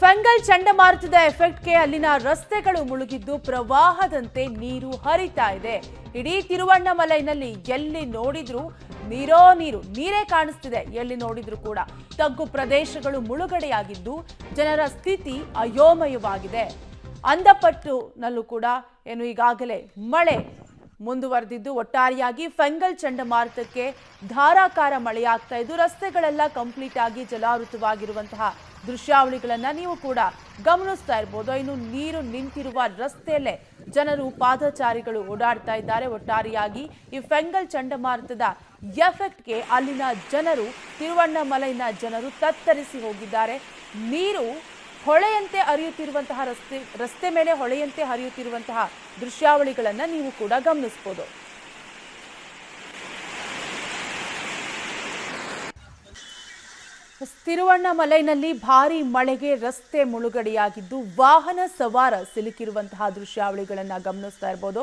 Fungal ಚಂಡಮಾರುತದ ಎಫೆಕ್ಟ್ಗೆ ಅಲ್ಲಿನ ರಸ್ತೆಗಳು ಮುಳುಗಿದ್ದು ಪ್ರವಾಹದಂತೆ ನೀರು ಹರಿತಾ ಇದೆ. ಇಡೀ ತಿರುವಣ್ಣಮಲೈನಲ್ಲಿ ಎಲ್ಲಿ ನೋಡಿದ್ರು ನೀರೋ ನೀರು, ನೀರೇ ಕಾಣಿಸ್ತಿದೆ. ಎಲ್ಲಿ ನೋಡಿದ್ರು ಕೂಡ ತಗ್ಗು ಪ್ರದೇಶಗಳು ಮುಳುಗಡೆಯಾಗಿದ್ದು ಜನರ ಸ್ಥಿತಿ ಅಯೋಮಯವಾಗಿದೆ. ಅಂದಪಟ್ಟುನಲ್ಲೂ ಕೂಡ ಏನು ಈಗಾಗಲೇ ಮಳೆ ಮುಂದುವರೆದಿದ್ದು, ಒಟ್ಟಾರೆಯಾಗಿ ಫೆಂಗಲ್ ಚಂಡಮಾರುತಕ್ಕೆ ಧಾರಾಕಾರ ಮಳೆಯಾಗ್ತಾ ಇದ್ದು, ರಸ್ತೆಗಳೆಲ್ಲ ಕಂಪ್ಲೀಟ್ ಆಗಿ ಜಲಾವೃತವಾಗಿರುವಂತಹ ದೃಶ್ಯಾವಳಿಗಳನ್ನ ನೀವು ಕೂಡ ಗಮನಿಸ್ತಾ ಇರ್ಬೋದು. ಇನ್ನು ನೀರು ನಿಂತಿರುವ ರಸ್ತೆಯಲ್ಲೇ ಜನರು ಪಾದಚಾರಿಗಳು ಓಡಾಡ್ತಾ ಇದ್ದಾರೆ. ಒಟ್ಟಾರೆಯಾಗಿ ಈ ಫೆಂಗಲ್ ಚಂಡಮಾರುತದ ಎಫೆಕ್ಟ್ಗೆ ಅಲ್ಲಿನ ಜನರು, ತಿರುವಣ್ಣಮಲೈನ ಜನರು ತತ್ತರಿಸಿ ಹೋಗಿದ್ದಾರೆ. ನೀರು ಹೊಳೆಯಂತೆ ಹರಿಯುತ್ತಿರುವಂತಹ ರಸ್ತೆ ರಸ್ತೆ ಮೇಲೆ ಹೊಳೆಯಂತೆ ಹರಿಯುತ್ತಿರುವಂತಹ ದೃಶ್ಯಾವಳಿಗಳನ್ನು ನೀವು ಕೂಡ ಗಮನಿಸಬಹುದು ತಿರುವಣ್ಣಮಲೈನಲ್ಲಿ ಭಾರಿ ಮಳೆಗೆ ರಸ್ತೆ ಮುಳುಗಡೆಯಾಗಿದ್ದು ವಾಹನ ಸವಾರ ಸಿಲುಕಿರುವಂತಹ ದೃಶ್ಯಾವಳಿಗಳನ್ನು ಗಮನಿಸ್ತಾ ಇರ್ಬೋದು.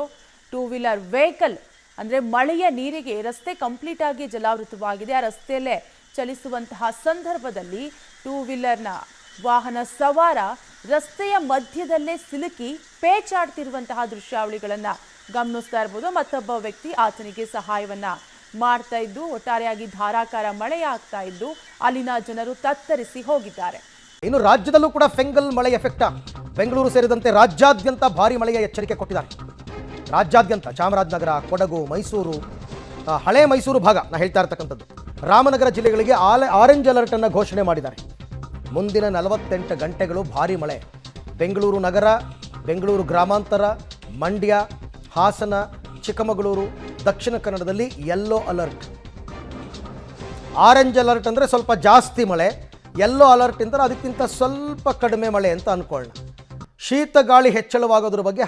ಟೂ ವೀಲರ್ ವೆಹಿಕಲ್ ಅಂದ್ರೆ ಮಳೆಯ ನೀರಿಗೆ ರಸ್ತೆ ಕಂಪ್ಲೀಟ್ ಆಗಿ ಜಲಾವೃತವಾಗಿದೆ. ಆ ರಸ್ತೆಯಲ್ಲೇ ಚಲಿಸುವಂತಹ ಸಂದರ್ಭದಲ್ಲಿ ಟೂ ವೀಲರ್ನ ವಾಹನ ಸವಾರ ರಸ್ತೆಯ ಮಧ್ಯದಲ್ಲೇ ಸಿಲುಕಿ ಪೇಚಾಡ್ತಿರುವಂತಹ ದೃಶ್ಯಾವಳಿಗಳನ್ನ ಗಮನಿಸ್ತಾ ಇರ್ಬೋದು. ಮತ್ತೊಬ್ಬ ವ್ಯಕ್ತಿ ಆತನಿಗೆ ಸಹಾಯವನ್ನ ಮಾಡ್ತಾ ಇದ್ದು, ಒಟ್ಟಾರೆಯಾಗಿ ಧಾರಾಕಾರ ಮಳೆಯಾಗ್ತಾ ಇದ್ದು, ಅಲ್ಲಿನ ಜನರು ತತ್ತರಿಸಿ ಹೋಗಿದ್ದಾರೆ. ಇನ್ನು ರಾಜ್ಯದಲ್ಲೂ ಕೂಡ ಫೆಂಗಲ್ ಮಳೆ ಎಫೆಕ್ಟ್. ಬೆಂಗಳೂರು ಸೇರಿದಂತೆ ರಾಜ್ಯಾದ್ಯಂತ ಭಾರಿ ಮಳೆಯ ಎಚ್ಚರಿಕೆ ಕೊಟ್ಟಿದ್ದಾರೆ. ರಾಜ್ಯಾದ್ಯಂತ ಚಾಮರಾಜನಗರ, ಕೊಡಗು, ಮೈಸೂರು ಹಳೆ ಮೈಸೂರು ಭಾಗ ನಾ ಹೇಳ್ತಾ ಇರ್ತಕ್ಕಂಥದ್ದು. ರಾಮನಗರ ಜಿಲ್ಲೆಗಳಿಗೆ ಆಲೆ, ಆರೆಂಜ್ ಅಲರ್ಟ್ ಅನ್ನು ಘೋಷಣೆ ಮಾಡಿದ್ದಾರೆ. ಮುಂದಿನ ನಲವತ್ತೆಂಟು ಗಂಟೆಗಳು ಭಾರಿ ಮಳೆ. ಬೆಂಗಳೂರು ನಗರ, ಬೆಂಗಳೂರು ಗ್ರಾಮಾಂತರ, ಮಂಡ್ಯ, ಹಾಸನ, ಚಿಕ್ಕಮಗಳೂರು, ದಕ್ಷಿಣ ಕನ್ನಡದಲ್ಲಿ ಯೆಲ್ಲೋ ಅಲರ್ಟ್ ಆರೆಂಜ್ ಅಲರ್ಟ್ ಅಂದರೆ ಸ್ವಲ್ಪ ಜಾಸ್ತಿ ಮಳೆ. ಯೆಲ್ಲೋ ಅಲರ್ಟ್ ಅಂದರೆ ಅದಕ್ಕಿಂತ ಸ್ವಲ್ಪ ಕಡಿಮೆ ಮಳೆ ಅಂತ ಅನ್ಕೊಳ್ಳೋಣ. ಶೀತ ಗಾಳಿ ಹೆಚ್ಚಳವಾಗೋದ್ರ ಬಗ್ಗೆ